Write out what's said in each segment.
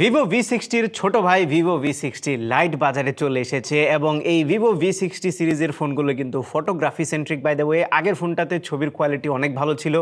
Vivo V সিক্সটির ছোট ভাই Vivo V sixty lite বাজারে চলে এসেছে এবং এই ভিভো ভি সিক্সটি সিরিজের ফোনগুলো কিন্তু photography centric by the way আগের ফোনটাতে ছবির কোয়ালিটি অনেক ভালো ছিল।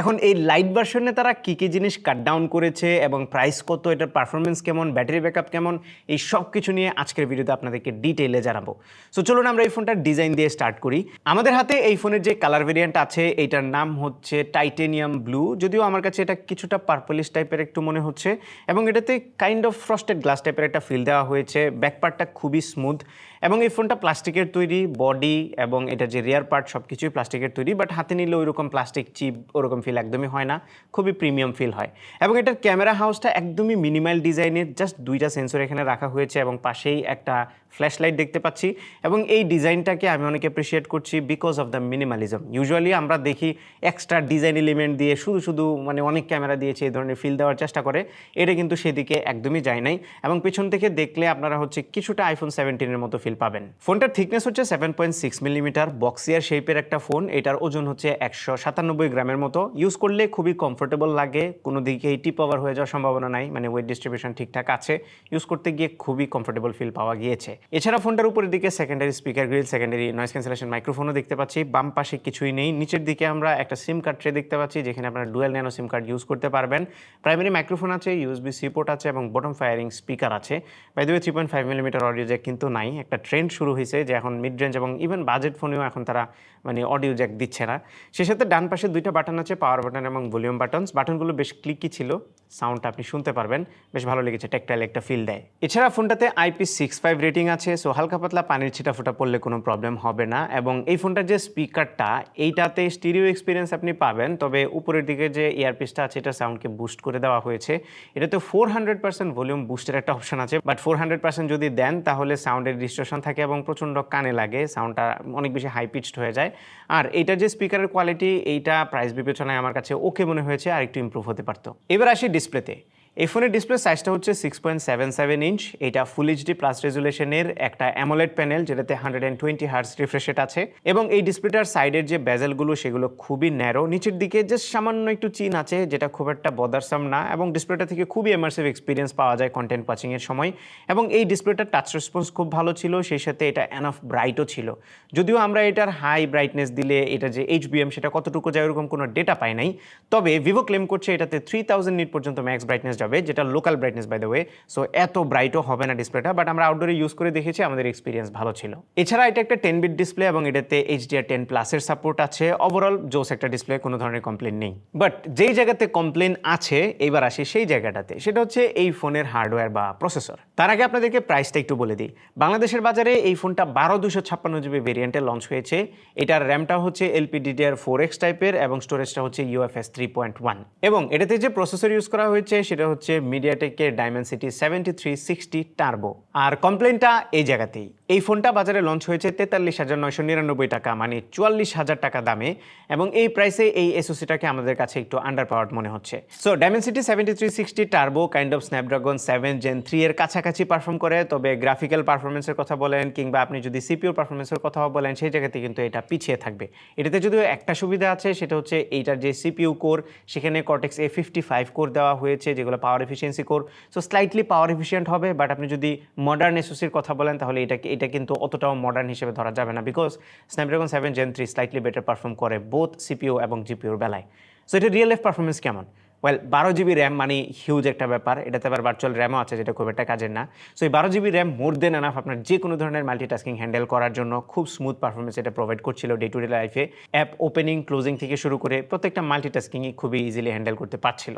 এখন এই লাইট ভার্সনে তারা কী কী জিনিস কাট ডাউন করেছে এবং প্রাইস কত, এটার পারফরমেন্স কেমন ব্যাটারি ব্যাকআপ কেমন, এই সব কিছু নিয়ে আজকের ভিডিওতে আপনাদেরকে ডিটেইলে জানাব। সো চলুন আমরা এই ফোনটার ডিজাইন দিয়ে স্টার্ট করি। আমাদের হাতে এই ফোনের যে কালার ভেরিয়েন্ট আছে এইটার নাম হচ্ছে টাইটেনিয়াম ব্লু যদিও আমার কাছে এটা কিছুটা পার্পলিশ টাইপের একটু মনে হচ্ছে এবং এটাতে কাইন্ড অফ ফ্রস্টেড গ্লাস টাইপের একটা ফিল দেওয়া হয়েছে। ব্যাকপার্টটা খুবই স্মুথ এবং এই ফোনটা প্লাস্টিকের তৈরি বডি এবং এটা যে রেয়ার পার্ট সব কিছুই প্লাস্টিকের তৈরি বাট হাতে নিলে ওইরকম প্লাস্টিক চিপ ওরকম ফিল একদমই হয় না, খুবই প্রিমিয়াম ফিল হয়। এবং এটার ক্যামেরা হাউসটা একদমই মিনিমাল ডিজাইনের জাস্ট দুইটা সেন্সর এখানে রাখা হয়েছে এবং পাশেই একটা ফ্ল্যাশ লাইট দেখতে পাচ্ছি। এবং এই ডিজাইনটাকে আমি অনেক অ্যাপ্রিসিয়েট করছি because of the minimalism usually আমরা দেখি এক্সট্রা ডিজাইন এলিমেন্ট দিয়ে শুধু শুধু মানে অনেক ক্যামেরা দিয়েছে এই ধরনের ফিল দেওয়ার চেষ্টা করে, এটা কিন্তু সেদিকে একদমই যায় নাই। এবং পেছন থেকে দেখলে আপনারা হচ্ছে কিছুটা আইফোন সেভেন্টিনের মতো ফিল পাবেন। ফোনটার থিকনেস হচ্ছে seven point six millimetre boxier শেপের একটা ফোন এটার ওজন হচ্ছে একশো সাতানব্বই গ্রামের মতো। ইউজ করলে খুবই কমফোর্টেবল লাগে। কোনো দিকেই টিপ ওভার হয়ে যাওয়ার সম্ভাবনা নাই। মানে ওয়েট ডিস্ট্রিবিউশন ঠিকঠাক আছে। ইউজ করতে গিয়ে খুবই কমফোর্টেবল ফিল পাওয়া গিয়েছে। এছাড়া ফোনটার উপরের দিকে secondary speaker grill secondary noise cancellation মাইক্রোফোনও দেখতে পাচ্ছি। বাম পাশে কিছুই নেই। নিচের দিকে আমরা একটা সিম কার্ড ট্রে দেখতে পাচ্ছি, যেখানে আপনারা dual nano SIM card use করতে পারবেন। প্রাইমারি মাইক্রোফোন আছে ইউএসবি সি পোর্ট আছে এবং বটম ফায়ারিং স্পিকার আছে। By the three point five millimetre audio jack কিন্তু নাই। একটা ট্রেন্ড শুরু হয়েছে যে এখন মিড রেঞ্জ এবং ইভেন বাজেট ফোনেও এখন তারা মানে অডিও জ্যাক দিচ্ছে না। সে সাথে ডান পাশে দুইটা বাটন আছে পাওয়ার বাটন এবং ভলিউম বাটনস বাটনগুলো বেশ ক্লিকি ছিল সাউন্ডটা আপনি শুনতে পারবেন, বেশ ভালো লেগেছে টেকটাইল একটা ফিল দেয়। এছাড়া ফোনটাতে আইপি সিক্স ফাইভ রেটিং আছে সো হালকা পাতলা পানির ছিটা ফোটা পড়লে কোনো প্রবলেম হবে না। এবং এই ফোনটার যে স্পিকারটা এইটাতে স্টিরিও এক্সপিরিয়েন্স আপনি পাবেন, তবে উপরের দিকে যে ইয়ারপিসটা আছে, এটা সাউন্ডকে বুস্ট করে দেওয়া হয়েছে। এটাতে ফোর হান্ড্রেড পার্সেন্ট ভলিউম বুস্টের একটা অপশন আছে বাট ফোর হান্ড্রেড পার্সেন্ট যদি দেন, তাহলে সাউন্ডের ডিস্ট্রেশন থাকে এবং প্রচণ্ড কানে লাগে সাউন্ডটা অনেক বেশি হাই পিচড হয়ে যায়। আর এটা যে স্পিকারের কোয়ালিটি এইটা প্রাইস বিবেচনায় আমার কাছে ওকে মনে হয়েছে আর একটু ইম্প্রুভ হতে পারতো। এবার আসি ডিসপ্লেতে এই ফোনের ডিসপ্লে সাইজটা হচ্ছে six point seven seven inch এটা ফুল এইচডি প্লাস রেজুলেশনের একটা অ্যামোলেড প্যানেল যেটাতে hundred and twenty hertz refresh rate আছে। এবং এই ডিসপ্লেটার সাইডের যে বেজেলগুলো সেগুলো খুবই ন্যারো নিচের দিকে জাস্ট সামান্য একটু চিন আছে, যেটা খুব একটা বদারসাম না। এবং ডিসপ্লেটা থেকে খুবই এমার্সিভ এক্সপিরিয়েন্স পাওয়া যায় কন্টেন্ট ওয়াচিংয়ের সময়। এবং এই ডিসপ্লেটার টাচ রেসপন্স খুব ভালো ছিল, সেই সাথে এটা অ্যানফ ব্রাইটও ছিল। যদিও আমরা এটার হাই ব্রাইটনেস দিলে এটা যে এইচ এইচবিএম সেটা কতটুকু যায়, ওরকম কোনো ডেটা পাই নাই। তবে ভিভো ক্লেম করছে এটাতে থ্রি থাউজেন্ড নিট পর্যন্ত ম্যাক্স ব্রাইটনেস যাবে, যেটা local brightness by the way so এত ব্রাইটও হবে না ডিসপ্লেটা বাট আমরা আউটডোরে ইউজ করে দেখেছি, আমাদের এক্সপিরিয়েন্স ভালো ছিল। এছাড়া এটা একটা টেন বিট ডিসপ্লে এবং এটাতে এইচডিআর টেন প্লাসের সাপোর্ট আছে। ওভারঅল জোস একটা ডিসপ্লে কোনো ধরনের কমপ্লেন নেই। বাট যেই জায়গাতে কমপ্লেন আছে, এইবার আসি সেই জায়গাটাতে। সেটা হচ্ছে এই ফোনের হার্ডওয়্যার বা প্রসেসর তার আগে আপনাদেরকে প্রাইসটা একটু বলে দিই। বাংলাদেশের বাজারে এই ফোনটা বারো দুশো ছাপ্পান্ন জিবি ভেরিয়েন্টে লঞ্চ হয়েছে। এটার র্যামটা হচ্ছে এলপিডিডিআর ফোর এক্স টাইপের এবং স্টোরেজটা হচ্ছে ইউএফএস থ্রি পয়েন্ট ওয়ান এবং এটাতে যে প্রসেসর ইউজ করা হয়েছে, সেটা হচ্ছে মিডিয়াটেকের Dimensity seventy three sixty turbo আর কমপ্লেনটা এই জায়গাতেই। এই ফোনটা বাজারে লঞ্চ হয়েছে তেতাল্লিশ হাজার নয়শো নিরানব্বই টাকা মানে চুয়াল্লিশ হাজার টাকা দামে, এবং এই প্রাইসে এই এসওসিটাকে আমাদের কাছে একটু আন্ডার পাওয়ার্ড মনে হচ্ছে। So Dimensity seventy three sixty turbo kind of Snapdragon seven gen three এর কাছাকাছি পারফর্ম করে, তবে গ্রাফিক্যাল পারফরমেন্সের কথা বলেন, কিংবা আপনি যদি সিপিউর পারফরমেন্সের কথাও বলেন, সেই জায়গাতে কিন্তু এটা পিছিয়ে থাকবে। এটাতে যদিও একটা সুবিধা আছে, সেটা হচ্ছে এইটার যে সিপিইউ কোর সেখানে cortex A fifty five core দেওয়া হয়েছে, যেগুলো power efficiency core so slightly power efficient হবে বাট আপনি যদি মডার্ন এসোসির কথা বলেন, তাহলে এটাকে এটা কিন্তু অতটাও মডার্ন হিসেবে ধরা যাবে না because Snapdragon seven gen three slightly better perform করে বোথ সিপিও এবং জিপিওর বেলায়। সো এটা রিয়েল লাইফ পারফরমেন্স কেমন? ওয়েল বারো জিবি র্যাম মানে হিউজ একটা ব্যাপার। এটাতে আবার ভার্চুয়াল র্যামও আছে, যেটা খুব একটা কাজের না। সো এই বারো GB RAM more than enough আপনার যে কোনো ধরনের মাল্টিটাস্কিং হ্যান্ডেল করার জন্য খুব স্মুথ পারফরমেন্স এটা প্রোভাইড করছিল ডে টু ডে লাইফে অ্যাপ ওপেনিং ক্লোজিং থেকে শুরু করে প্রত্যেকটা মাল্টিটাস্কিংই খুবই ইজিলি হ্যান্ডেল করতে পারছিল।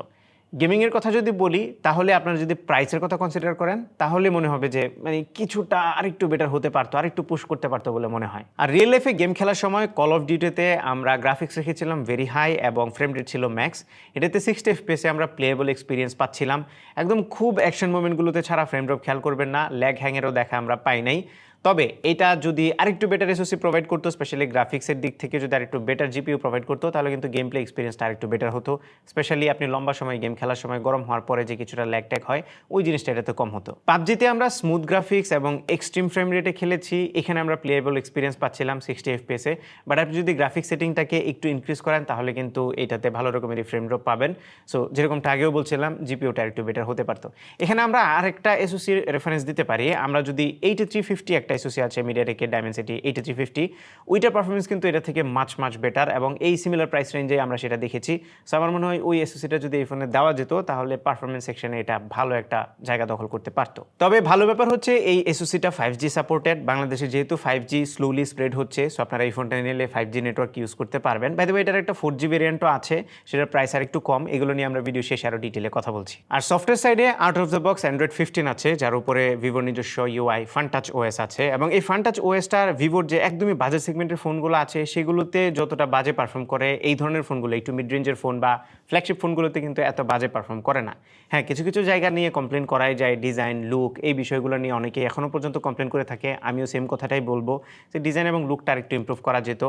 গেমিংয়ের কথা যদি বলি, তাহলে আপনারা যদি প্রাইসের কথা কনসিডার করেন, তাহলে মনে হবে যে মানে কিছুটা আরেকটু বেটার হতে পারতো, আরেকটু পুশ করতে পারতো বলে মনে হয়। আর রিয়েল লাইফে গেম খেলার সময় কল অফ ডিউটিতে আমরা গ্রাফিক্স রেখেছিলাম ভেরি হাই এবং ফ্রেম রেট ছিল ম্যাক্স এটাতে সিক্সটি এফপিএসে আমরা প্লেয়েবল এক্সপিরিয়েন্স পাচ্ছিলাম। একদম খুব অ্যাকশন মোমেন্টগুলোতে ছাড়া ফ্রেম ড্রপ খেয়াল করবেন না ল্যাগ হ্যাংয়েরও দেখা আমরা পাই নাই। তবে এটা যদি আরেকটু বেটার এসওসি প্রোভাইড করতো স্পেশালি গ্রাফিক্সের দিক থেকে যদি আরেকটু বেটার জিপিও প্রোভাইড করতো, তাহলে কিন্তু গেম প্লে এক্সপিরিয়েন্সটা আরেকটু বেটার হতো। স্পেশালি আপনি লম্বা সময় গেম খেলার সময় গরম হওয়ার পরে যে কিছুটা ল্যাগ ট্যাগ হয়, ওই জিনিসটা এটাতে কম হতো। পাবজিতে আমরা স্মুথ গ্রাফিক্স এবং এক্সট্রিম ফ্রেম রেটে খেলেছি, এখানে আমরা প্লেয়েবল এক্সপিরিয়েন্স পাচ্ছিলাম সিক্সটি এফপিএসে বাট আপনি যদি গ্রাফিক্স সেটিংটাকে একটু ইনক্রিজ করেন, তাহলে কিন্তু এটাতে ভালো রকমেরই ফ্রেম ড্রপ পাবেন। সো যেরকমটা আগেও বলছিলাম জিপিওটা আরেকটু বেটার হতে পারতো। এখানে আমরা আরেকটা এসওসির রেফারেন্স দিতে পারি। আমরা যদি এইটি থ্রি ফিফটি একটা এসওসি আছে মিডিয়াটেকের ডায়মেন্সিটি এইটি থ্রি ফিফটি ওইটার পারফরমেন্স কিন্তু এটা থেকে মাছ মাছ বেটার এবং এই সিমিলার প্রাইস রেঞ্জে আমরা সেটা দেখেছি। সো আমার মনে হয় ওই এসওসিটা যদি এই ফোনে দেওয়া যেত, তাহলে পারফরমেন্স সেকশনে এটা ভালো একটা জায়গা দখল করতে পারতো। তবে ভালো ব্যাপার হচ্ছে এই এসওসিটা ফাইভ জি সাপোর্টেড বাংলাদেশে যেহেতু ফাইভ জি স্লোলি স্প্রেড হচ্ছে সো আপনারা এই ফোনটা নিলে ফাইভ জি নেটওয়ার্ক ইউজ করতে পারবেন। বাই এটার একটা ফোর জি ভেরিয়েন্টও আছে, সেটার প্রাইস আর একটু কম, এগুলো নিয়ে আমরা ভিডিও শেষে আরও ডিটেলে কথা বলছি। আর সফটওয়্যার সাইডে out of the box Android fifteen আছে, যার উপরে ভিভোর নিজস্ব ইউআই ফান টাচ ওএস আছে। এবং এই ফান্টাচ ওয়েস্টার ভিভোর যে একদমই বাজে সেগমেন্টের ফোনগুলো আছে, সেগুলোতে যতটা বাজে পারফর্ম করে, এই ধরনের ফোনগুলো একটু মিড রেঞ্জের ফোন বা ফ্ল্যাগশিপ ফোনগুলোতে কিন্তু এত বাজে পারফর্ম করে না। হ্যাঁ কিছু কিছু জায়গা নিয়ে কমপ্লেন করাই যায় ডিজাইন লুক এই বিষয়গুলো নিয়ে অনেকে এখনও পর্যন্ত কমপ্লেন করে থাকে। আমিও সেম কথাটাই বলব যে ডিজাইন এবং লুকটা আরেকটু ইম্প্রুভ করা যেত।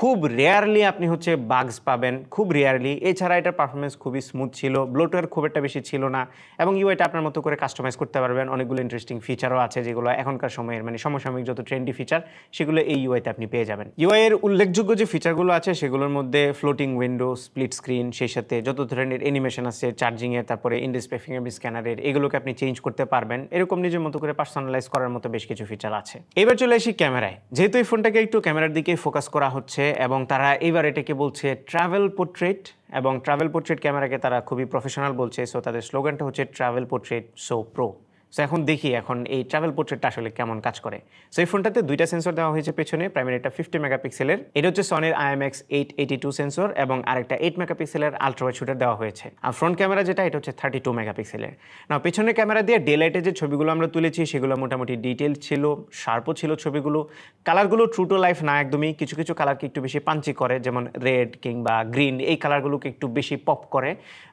খুব রেয়ারলি আপনি হচ্ছে বাগস পাবেন, খুব রেয়ারলি এছাড়া এটার পারফরমেন্স খুবই স্মুথ ছিল ব্লোটওয়্যার খুব একটা বেশি ছিল না, এবং ইউআইটা আপনার মতো করে কাস্টমাইজ করতে পারবেন। অনেকগুলো ইন্টারেস্টিং ফিচারও আছে যেগুলো এখনকার সময়ের মানে সমসাময়িক যত ট্রেন্ডি ফিচার সেগুলো এই ইউআইতে আপনি পেয়ে যাবেন। ইউআই এর উল্লেখযোগ্য যে ফিচারগুলো আছে, সেগুলোর মধ্যে ফ্লোটিং উইন্ডো স্প্লিট স্ক্রিন সেই সাথে যত ধরনের অ্যানিমেশন আছে চার্জিংয়ের তারপরে ইনডিসপ্লে ফিঙ্গারপ্রিন্ট স্ক্যানারের এগুলোকে আপনি চেঞ্জ করতে পারবেন। এরকম নিজের মতো করে পার্সোনালাইজ করার মতো বেশ কিছু ফিচার আছে। এবার চলে আসি ক্যামেরায়। যেহেতু এই ফোনটাকে একটু ক্যামেরার দিকে ফোকাস করা হচ্ছে এবং তারা এইবার এটাকে বলছে ট্রাভেল পোর্ট্রেট এবং ট্রাভেল পোর্ট্রেট ক্যামেরাকে তারা খুবই প্রফেশনাল বলছে সো তাদের স্লোগানটা হচ্ছে travel portrait so pro so এখন দেখি এখন এই ট্রাভেল পোর্ট্রেটটা আসলে কেমন কাজ করে। সো এই ফোনটাতে দুইটা সেন্সর দেওয়া হয়েছে পেছনে প্রাইমারিটা ফিফটি মেগাপিক্সেলের এটা হচ্ছে সনির IMX eight eighty two sensor এবং আরেকটা এইট মেগাপিক্সেলের আলট্রাওয়াইড শুটার দেওয়া হয়েছে। আর ফ্রন্ট ক্যামেরা যেটা, এটা হচ্ছে থার্টি টু মেগাপিক্সেলের না পেছনের ক্যামেরা দিয়ে ডে লাইটে যে ছবিগুলো আমরা তুলেছি, সেগুলো মোটামুটি ডিটেল ছিল শার্পও ছিল ছবিগুলো। কালারগুলো ট্রু টু লাইফ না একদমই। কিছু কিছু কালারকে একটু বেশি পাঞ্চি করে, যেমন রেড কিংবা গ্রিন এই কালারগুলোকে একটু বেশি পপ করে।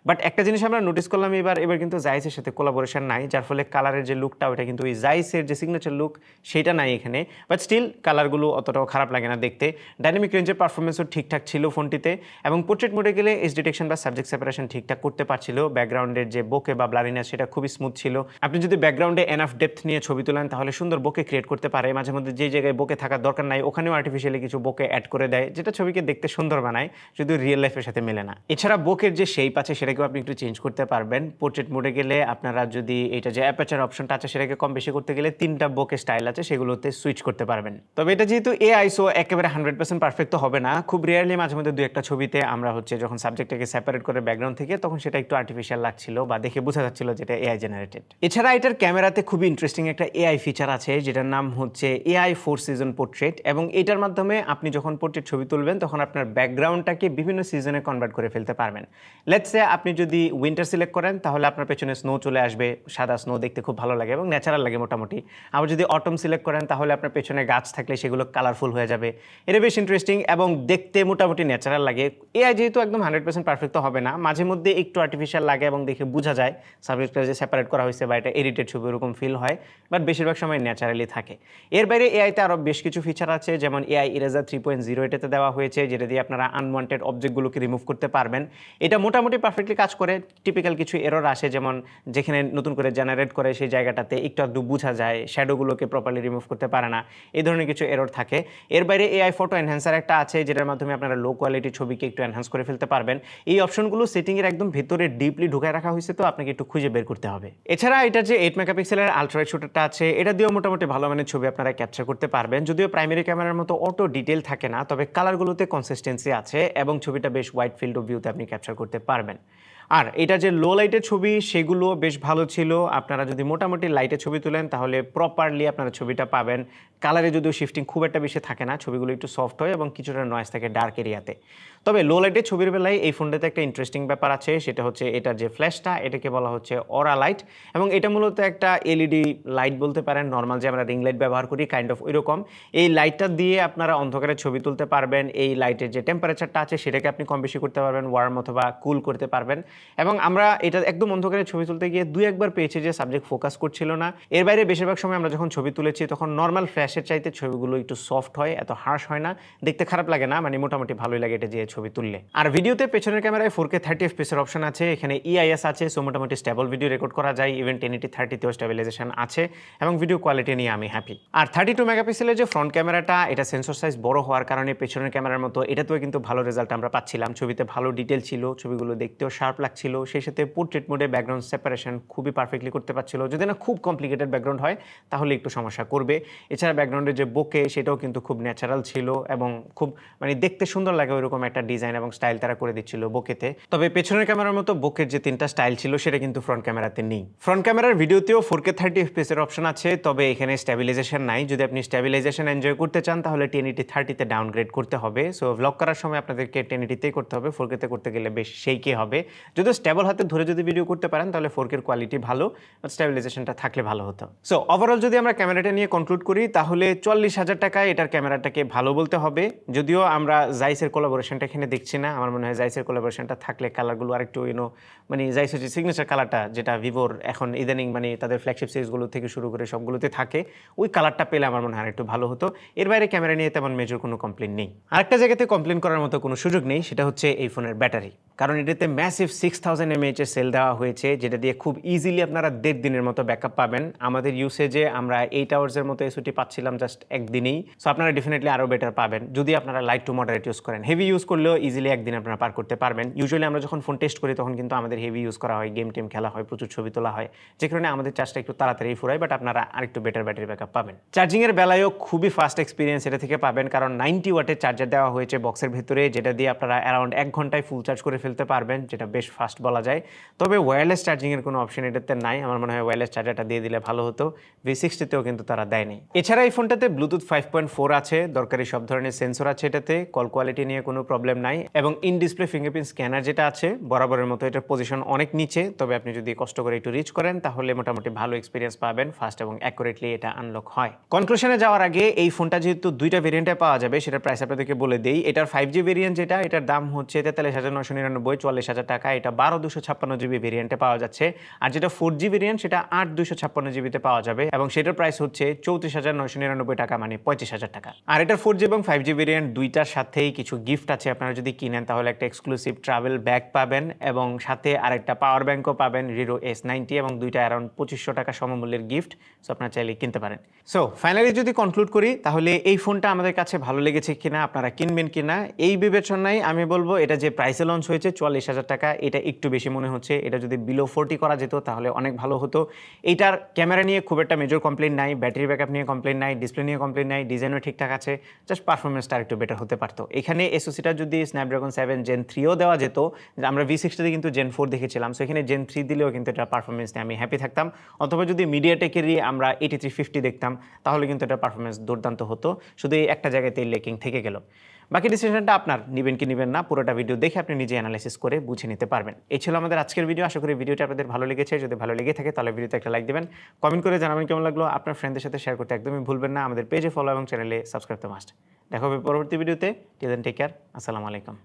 বাট একটা জিনিস আমরা নোটিস করলাম এবার এবার কিন্তু জাইসের সাথে কোলাবোরেশন নাই, যার ফলে কালারের যে লুকটা ওটা কিন্তু ওই জাইসের যে সিগনেচার লুক সেটা নাই এখানে। বাট স্টিল কালারগুলো অতটাও খারাপ লাগে না দেখতে। ডাইনামিক রেঞ্জের পারফরমেন্সও ঠিকঠাক ছিল ফোনটিতে এবং পোর্ট্রেট মোডে গেলে এজ ডিটেকশন বা সাবজেক্ট সেপারেশন ঠিকঠাক করতে পারছিল। ব্যাকগ্রাউন্ডের যে বোকে বা ব্লারিনেস সেটা খুবই স্মুথ ছিল। আপনি যদি ব্যাকগ্রাউন্ডে এনাফ ডেপথ নিয়ে ছবি তোলেন, তাহলে সুন্দর বোকে ক্রিয়েট করতে পারে। মাঝে মধ্যে যে জায়গায় বোকে থাকার দরকার নাই, ওখানেও আর্টিফিশিয়ালি কিছু বোকে অ্যাড করে দেয়, যেটা ছবিকে দেখতে সুন্দর বানায়, যদিও রিয়েল লাইফের সাথে মেলে না। এছাড়া বোকের যে শেপ আছে, সেটাকেও আপনি একটু চেঞ্জ করতে পারবেন। পোর্ট্রেট মোডে গেলে আপনারা যদি এটা যে অ্যাপাচার অপশনটা আছে, সেটাকে কম বেশি করতে গেলে তিনটা বোকে স্টাইল আছে, সেগুলোতে সুইচ করতে পারবেন। তবে এটা যেহেতু এআই সো একেবারে হান্ড্রেড পার্সেন্ট পারফেক্ট হবে না। খুব রিয়ারলি মাঝে মধ্যে দু একটা ছবিতে আমরা হচ্ছে যখন সাবজেক্টটাকে সেপারেট করে ব্যাকগ্রাউন্ড থেকে, তখন সেটা একটু আর্টিফিশিয়াল লাগছিল বা দেখে বোঝা যাচ্ছিল যেটা এআই জেনারেটেড এছাড়া এটার ক্যামেরাতে খুবই ইন্টারেস্টিং একটা এআই ফিচার আছে, যেটার নাম হচ্ছে এআই ফোর সিজন পোর্ট্রেট এবং এটার মাধ্যমে আপনি যখন পোর্ট্রেট ছবি তুলবেন, তখন আপনার ব্যাকগ্রাউন্ডটাকে বিভিন্ন সিজনে কনভার্ট করে ফেলতে পারবেন। লেটসে আপনি যদি উইন্টার সিলেক্ট করেন, তাহলে আপনার পেছনে স্নো চলে আসবে, সাদা স্নো দেখতে খুব ভালো লাগে এবং ন্যাচারাল লাগে মোটামুটি। আবার যদি অটম সিলেক্ট করেন, তাহলে আপনার পেছনে গাছ থাকলে সেগুলো কালারফুল হয়ে যাবে। এটা বেশ ইন্টারেস্টিং এবং দেখতে মোটামুটি ন্যাচারাল লাগে। এআই যেহেতু একদম হান্ড্রেড পার্সেন্ট পারফেক্ট হবে না, মাঝে মধ্যে একটু আর্টিফিশিয়াল লাগে এবং দেখে বোঝা যায়। সাবজেক্টটা যে সেপারেট করা হয়েছে বা এটা এডিটেড ছবি এরকম ফিল হয় বাট বেশিরভাগ সময় ন্যাচারালি থাকে। এর বাইরে এআইতে আরও বেশ কিছু ফিচার আছে, যেমন AI eraser three point zero এটাতে দেওয়া হয়েছে, যেটা দিয়ে আপনারা আনওয়ান্টেড অবজেক্টগুলোকে রিমুভ করতে পারবেন। এটা মোটামুটি পারফেক্টলি কাজ করে। টিপিক্যাল কিছু এরর আসে, যেমন যেখানে নতুন করে জেনারেট করে সেই জায়গাটাতে একটু একটু বোঝা যায় শ্যাডোগুলোকে প্রপারলি রিমুভ করতে পারে না, এই ধরনের কিছু এরর থাকে। এর বাইরে এআই ফটো এনহ্যান্সার একটা আছে, যেটার মাধ্যমে আপনারা লো কোয়ালিটি ছবিকে একটু এনহ্যান্স করে ফেলতে পারবেন। এই অপশনগুলো সেটিংয়ের একদম ভেতরে ডিপলি ঢুকায় রাখা হয়েছে তো আপনাকে একটু খুঁজে বের করতে হবে। এছাড়া এটা যে এইট মেগাপিক্সেলের আলট্রাইট শুটারটা আছে, এটা দিয়েও মোটামুটি ভালো মানের ছবি আপনারা ক্যাপচার করতে পারবেন। যদিও প্রাইমারি ক্যামেরার মতো অটো ডিটেল থাকে না, তবে কালারগুলোতে কনসিস্টেন্সি আছে এবং ছবিটা বেশ হোয়াইট ফিল্ড অফ ভিউতে আপনি ক্যাপচার করতে পারবেন। আর এটা যে লো লাইটের ছবি, সেগুলো বেশ ভালো ছিল। আপনারা যদি মোটামুটি লাইটের ছবি তুলেন, তাহলে প্রপারলি আপনারা ছবিটা পাবেন। কালারে যদিও শিফটিং খুব একটা বেশি থাকে না, ছবিগুলো একটু সফট হয় এবং কিছুটা নয়েস থাকে ডার্ক এরিয়াতে তবে লো লাইটের ছবির বেলায় এই ফোনটাতে একটা ইন্টারেস্টিং ব্যাপার আছে, সেটা হচ্ছে এটার যে ফ্ল্যাশটা এটাকে বলা হচ্ছে অরা লাইট এবং এটা মূলত একটা এলইডি লাইট বলতে পারেন নর্মাল যে আমরা রিং লাইট ব্যবহার করি কাইন্ড অফ ওইরকম। এই লাইটটা দিয়ে আপনারা অন্ধকারে ছবি তুলতে পারবেন, এই লাইটের যে টেম্পারেচারটা আছে, সেটাকে আপনি কম বেশি করতে পারবেন ওয়ার্ম অথবা কুল করতে পারবেন। এবং আমরা এটা একদম অন্ধকারে ছবি তুলতে গিয়ে দুই একবার পেয়েছি যে সাবজেক্ট ফোকাস করছিল না। এর বাইরে বেশিরভাগ সময় আমরা যখন ছবি তুলেছি, তখন নর্মাল ফ্ল্যাশের চাইতে ছবিগুলো একটু সফট হয়, এত হার্শ হয় না। দেখতে খারাপ লাগে না মানে মোটামুটি ভালোই লাগে এটা যে ছবি তুললে। আর ভিডিওতে পেছনের ক্যামেরায় ফোর কে থার্টি এফপিসের অপশন আছে, এখানে ইআইএস আছে সো মোটামুটি স্টেবল ভিডিও রেকর্ড করা যায় ইভেন টেন এটি থার্টিতেও স্টেবিলাইজেশন আছে, এবং ভিডিও কোয়ালিটি নিয়ে আমি হ্যাপি আর থার্টি টু মেগাপিক্সেলের যে ফ্রন্ট ক্যামেরাটা এটা সেন্সর সাইজ বড় হওয়ার কারণে পেছনের ক্যামেরার মতো এটাতেও কিন্তু ভালো রেজাল্ট আমরা পাচ্ছিলাম। ছবিতে ভালো ডিটেল ছিল, ছবিগুলো দেখতেও শার্প লাগছিল, সেই সাথে পোর্ট্রেট মোডে ব্যাকগ্রাউন্ড সেপারেশন খুবই পারফেক্টলি করতে পারছিল। যদি না খুব কমপ্লিকেটেড ব্যাকগ্রাউন্ড হয়, তাহলে একটু সমস্যা করবে। এছাড়া ব্যাকগ্রাউন্ডের যে বোকে, সেটাও কিন্তু খুব ন্যাচারাল ছিল এবং খুব মানে দেখতে সুন্দর লাগে ওইরকম একটা ডিজাইন এবং স্টাইল তারা করে দিচ্ছিল বোকেতে। তবে পেছনের ক্যামেরার মতো বোকের যে তিনটা স্টাইল ছিল, সেটা কিন্তু ফ্রন্ট ক্যামেরাতে নেই। ফ্রন্ট ক্যামেরার ভিডিওতেও ফোর কে থার্টি এর অপশন আছে, তবে এখানে স্ট্যাবিলাইজেশন নাই। যদি আপনি স্ট্যাবিলাইজেশন এনজয় করতে চান, তাহলে টেন এইটি থার্টিতে ডাউনগ্রেড করতে হবে। সো ব্লগ করার সময় আপনাদেরকে টেন এইটিতেই করতে হবে ফোর কেতে করতে গেলে বেশ সেই কে হবে। যদি স্টেবল হাতে ধরে যদি ভিডিও করতে পারেন, তাহলে ফোর কের কোয়ালিটি ভালো স্ট্যাবিলাইজেশনটা থাকলে ভালো হতো। সো ওভারঅল যদি আমরা ক্যামেরাটা নিয়ে কনক্লুড করি, তাহলে চল্লিশ হাজার টাকায় এটার ক্যামেরাটাকে ভালো বলতে হবে। যদিও আমরা জাইসের কোলাবোরেশনটা এখানে দেখছি না। আমার মনে হয় জাইসের কোলাবোরেশনটা থাকলে কালারগুলো আরেকটু ইউনো মানে জাইসের যে সিগনেচার কালারটা যেটা ভিভোর এখন ইদানিং মানে তাদের ফ্ল্যাগশিপ সিরিজগুলো থেকে শুরু করে সবগুলোতে থাকে, ওই কালারটা পেলে আমার মনে হয় একটু ভালো হতো। এর বাইরে ক্যামেরা নিয়ে তেমন মেজর কোনো কমপ্লেন নেই। আরেকটা জায়গাতে কমপ্লেন করার মতো কোনো সুযোগ নেই, সেটা হচ্ছে এই ফোনের ব্যাটারি কারণ এটাতে ম্যাসিভ সিক্স থাউজেন্ড এমএইচ এর সেল দেওয়া হয়েছে, যেটা দিয়ে খুব ইজিলি আপনারা দেড় দিনের মতো ব্যাকআপ পাবেন। আমাদের ইউসেজে আমরা এইট আওয়ার্সের মতো এসওটি পাচ্ছিলাম জাস্ট একদিনেই। সো আপনারা ডেফিনেটলি আরও বেটার পাবেন। যদি আপনারা লাইট টু মডারেট ইউজ করেন। হেভি ইউজ করলেও ইজিলি একদিন আপনারা পার করতে পারবেন। ইউজুয়ালি আমরা যখন ফোন টেস্ট করি, তখন কিন্তু আমাদের হেভি ইউজ করা হয় গেম টেম খেলা হয়, প্রচুর ছবি তোলা হয়। যে কারণে আমাদের চার্জটা একটু তাড়াতাড়ি ফুরায় বাট আপনারা আরেকটু বেটার ব্যাটারি ব্যাকআপ পাবেন। চার্জিংয়ের বেলায়ও খুবই ফাস্ট এক্সপিরিয়েন্স এটা থেকে পাবেন। কারণ নাইনটি ওয়াটের চার্জার দেওয়া হয়েছে বক্সের ভেতরে, যেটা দিয়ে আপনারা অ্যারাউন্ড এক ঘন্টায় ফুল চার্জ করে ফেলতে পারবেন, যেটা বেশ ফাস্ট বলা যায়। তবে ওয়্যারলেস চার্জিংয়ের কোনো অপশন এটাতে নাই। আমার মনে হয় ওয়্যারলেস চার্জারটা দিয়ে দিলে ভালো হতো। ভি সিক্সটিতেও কিন্তু তারা দেয়নি। এছাড়া এই ফোনটাতে ব্লুটুথ ফাইভ পয়েন্ট ফোর আছে, দরকারি সব ধরনের সেন্সর আছে এটাতে কল কোয়ালিটি নিয়ে কোনো প্রবলেম নাই, এবং ইন ডিসপ্লে ফিঙ্গারপ্রিন্ট স্ক্যানার যেটা আছে, বরাবরের মতো এটার পজিশন অনেক নিচে, তবে আপনি যদি কষ্ট করে একটু রিচ করেন, তাহলে মোটামুটি ভালো এক্সপিরিয়েন্স পাবেন ফাস্ট এবং অ্যাকুরেটলি এটা আনলক হয়। কনক্লুশনে যাওয়ার আগে, এই ফোনটা যেহেতু দুইটা ভেরিয়েন্টে পাওয়া যাবে, সেটার প্রাইস আপনাদেরকে বলে দেই, এটার ফাইভ জি ভেরিয়েন্ট যেটা, এটার দাম হচ্ছে তেতাল্লিশ হাজার নশো নিরানব্বই চুয়াল্লিশ হাজার টাকা, এটা বারো দুশো ছাপ্পান্ন জিবি ভেরিয়েন্টে পাওয়া যাচ্ছে, আর যেটা ফোর জি ভেরিয়েন্ট সেটা আট দুশো ছাপ্পান্ন জিবিতে পাওয়া যাবে, এবং সেটার প্রাইস হচ্ছে চৌত্রিশ হাজার নশো নিরানব্বই টাকা মানে পঁয়ত্রিশ হাজার টাকা। আর এটার ফোর জি এবং ফাইভ জি ভেরিয়েন্ট দুইটার সাথেই কিছু গিফট আছে, আপনারা যদি কিনেন তাহলে একটা এক্সক্লুসিভ ট্রাভেল ব্যাগ পাবেন এবং সাথে আরেকটা পাওয়ার ব্যাঙ্কও পাবেন রিরো এস নাইনটি এবং দুইটা অ্যারাউন্ড পঁচিশশো টাকা সমমূল্যের গিফট সো আপনারা চাইলে কিনতে পারেন। সো ফাইনালি যদি কনক্লুড করি, তাহলে এই ফোনটা আমাদের কাছে ভালো লেগেছে কিনা, আপনারা কিনবেন কিনা, এই বিবেচনায় আমি বলব এটা যে প্রাইসে লঞ্চ হয়েছে চুয়াল্লিশ হাজার টাকা, এটা একটু বেশি মনে হচ্ছে। এটা যদি বিলো ফোরটি করা যেত তাহলে অনেক ভালো হতো। এইটার ক্যামেরা নিয়ে খুব একটা মেজর কমপ্লেন নাই ব্যাটারি ব্যাকআপ নিয়ে কমপ্লেন নাই ডিসপ্লে নিয়ে কমপ্লেন নাই ডিজাইনও ঠিকঠাক আছে জাস্ট পারফরমেন্সটা একটু বেটার হতে পারতো। এখানে এসোসিটা যদি স্ন্যাপড্রাগন সেভেন জেন থ্রিও দেওয়া যেত, আমরা ভি সিক্সটিতে কিন্তু জেন ফোর দেখেছিলাম সো এখানে জেন থ্রি দিলেও কিন্তু এটা পারফরমেন্স নিয়ে আমি হ্যাপি থাকতাম। অথবা যদি মিডিয়া টেকেরই আমরা এইটি থ্রি ফিফটি দেখতাম, তাহলে কিন্তু এটা পারফরমেন্স দুর্দান্ত হতো। শুধু এই একটা জায়গাতেই লেকিং থেকে গেল। বাকি ডিসিশনটা আপনার, নেবেন কি নেবেন না, পুরোটা ভিডিও দেখে আপনি নিজে অ্যানালাইসিস করে বুঝে নিতে পারবেন। এই ছিল আমাদের আজকের ভিডিও আশা করি ভিডিওটা আপনাদের ভালো লেগেছে। যদি ভালো লেগে থাকে তাহলে ভিডিওতে একটা লাইক দেবেন। কমেন্ট করে জানাবেন কেমন লাগল। আপনার ফ্রেন্ডদের সাথে শেয়ার করতে একদমই ভুলবেন না। আমাদের পেজে ফলো এবং চ্যানেলে সাবস্ক্রাইব তো মাস্ট দেখা হবে পরবর্তী ভিডিওতে টেক কেয়ার আসসালামু আলাইকুম।